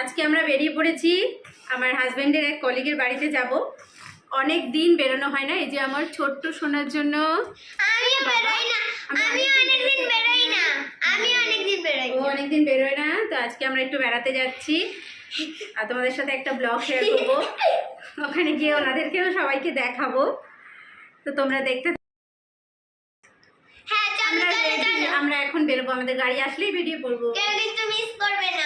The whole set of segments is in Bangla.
আজকে আমরা বেরিয়ে পড়েছি। আমার হাজব্যান্ডের এক কলিগের বাড়িতে যাব। অনেক দিন বেরোনো হয় না এই যে আমার ছোট্ট শোনার জন্য। আমিও বেরোই না আমি আমি অনেকদিন বেরোই না। আমি অনেকদিন বেরোই ও না। অনেকদিন বেরোয় না তো আজকে আমরা একটু বেড়াতে যাচ্ছি। আর তোমাদের সাথে একটা ব্লগ শেয়ার করব। ওখানে গিয়ে ওনাদেরকেও সবাইকে দেখাবো। তো তোমরা দেখতে হ্যাঁ আমরা এখন বেরোবো আমাদের গাড়ি আসলেই বেরিয়ে পড়ব। মিস করবে না।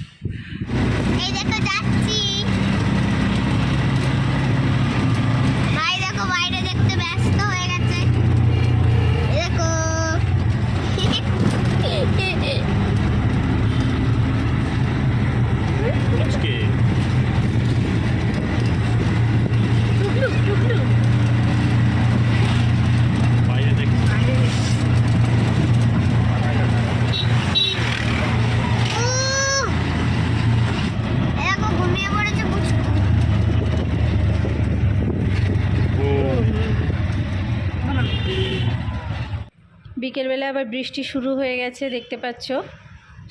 বিকেলবেলা আবার বৃষ্টি শুরু হয়ে গেছে, দেখতে পাচ্ছ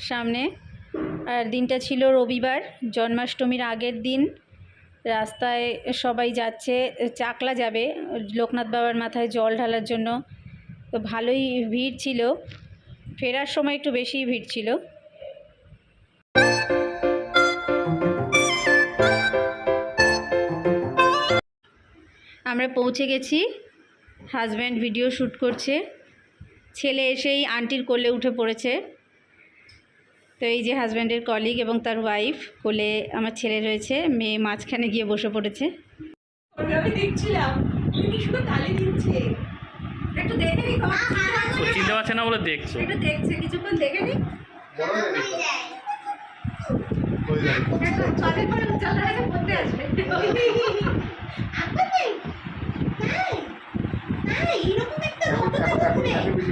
সামনে। আর দিনটা ছিল রবিবার, জন্মাষ্টমীর আগের দিন। রাস্তায় সবাই যাচ্ছে, চাকলা যাবে, লোকনাথ বাবার মাথায় জল ঢালার জন্য। তো ভালোই ভিড় ছিল, ফেরার সময় একটু বেশিই ভিড় ছিল। আমরা পৌঁছে গেছি হাজব্যান্ড ভিডিও শ্যুট করছে। ছেলে এসেই আন্টির কোলে উঠে পড়েছে। তো এই যে হাজব্যান্ডের কলিগ এবং তার ওয়াইফ কোলে আমার ছেলে রয়েছে মেয়ে মাঝখানে গিয়ে বসে পড়েছে। চিনতে পারছে না বলে দেখছে। কিছুক্ষণ দেখে নি। আসবে এইরকম একটা রোদ ঘুরে বেশি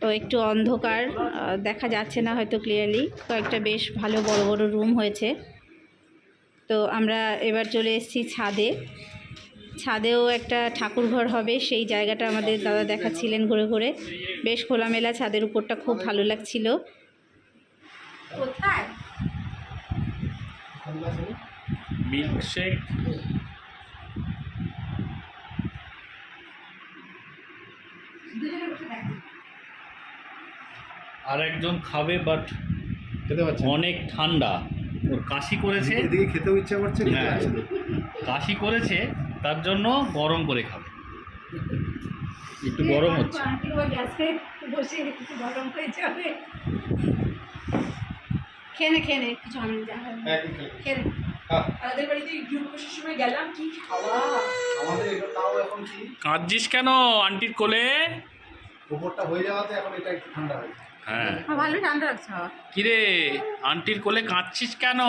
তো একটু অন্ধকার দেখা যাচ্ছে না হয়তো ক্লিয়ারলি কয়েকটা বেশ ভালো বড় বড় রুম হয়েছে। তো আমরা এবার চলে এসেছি ছাদে। ছাদেও একটা ঠাকুর ঘর হবে সেই জায়গাটা আমাদের দাদা দেখাচ্ছিলেন ঘুরে ঘুরে। বেশ খোলামেলা ছাদের উপরটা খুব ভালো লাগছিল। কোথায়? মিল্কশেক। আর একজন খাবে বাট খেতে পারছি অনেক ঠান্ডা। ওর কাশি করেছে। এদিকে খেতেও ইচ্ছা করছে হ্যাঁ। কাশি করেছে তার জন্য গরম করে খাবে। একটু গরম হচ্ছে। গ্যাসে বসে একটু গরম যাবে। খেনে খেনে কিছু আমি যা। হ্যাঁ, কি খেলে? খেনে আমাদের বাড়িতে গৃহপ্রবেশের সময় গেলাম কি খাওয়া? আমাদের এটা তাও এখন কি? কাঁদছিস কেন আন্টির কোলে? উপরটা হয়ে যাওয়াতে এখন এটা একটু ঠান্ডা হয়েছে হ্যাঁ। ভালো ঠান্ডা লাগছে কিরে আন্টির কোলে কাঁদছিস কেন?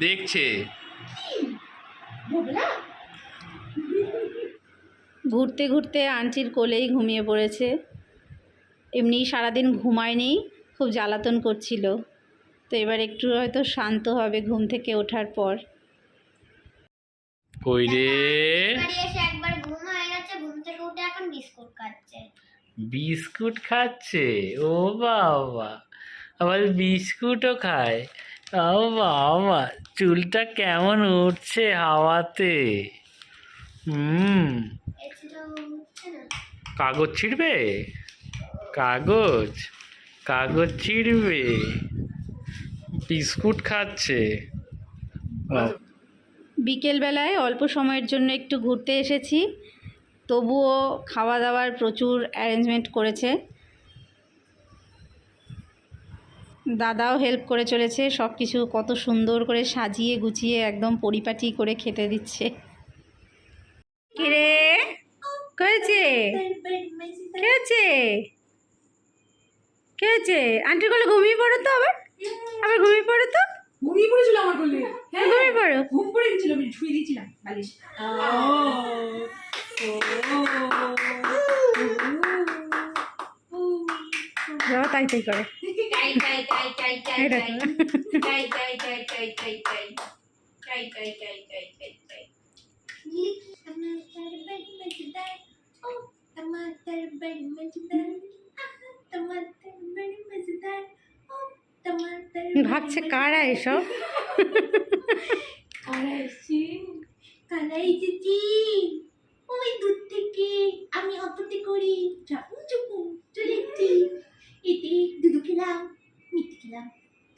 দেখছে। ঘুরতে ঘুরতে আন্টির কোলেই ঘুমিয়ে পড়েছে। এমনি সারাদিন ঘুমায়নি খুব জ্বালাতন করছিল। তো এবার একটু হয়তো শান্ত হবে ঘুম থেকে ওঠার পর। কই রে? একবার ঘুম হয়ে গেছে ঘুম থেকে উঠে এখন বিস্কুট খাচ্ছে। বিস্কুট খাচ্ছে? ও বাবা। আবার বিস্কুটও খায়? ও বাবা, চুলটা কেমন উঠছে হাওয়াতে? হুম। কাগজ ছিঁড়বে? কাগজ? কাগজ ছিঁড়বে? বিস্কুট খাচ্ছে। বিকেলবেলায় অল্প সময়ের জন্য একটু ঘুরতে এসেছি। তবুও খাওয়া দাওয়ার প্রচুর অ্যারেঞ্জমেন্ট করেছে। দাদাও হেল্প করে চলেছে সব কিছু কত সুন্দর করে সাজিয়ে গুছিয়ে একদম পরিপাটি করে খেতে দিচ্ছে। কিরে? কেছে কেছে কেছে আন্টির কোলে ঘুমিয়ে পড়ো তো আবার? আবার ঘুমিয়ে পড়ো তো? ঘুমিয়ে পড়েছিল আমার কোলে হ্যাঁ। ঘুমিয়ে পড়ো? ঘুম পড়ে আমি বালিশ। যাও তাই তাই করে टमाटर बड़े मज़ेदार टमाटर बड़े मज़ेदार भागছে কারা এসব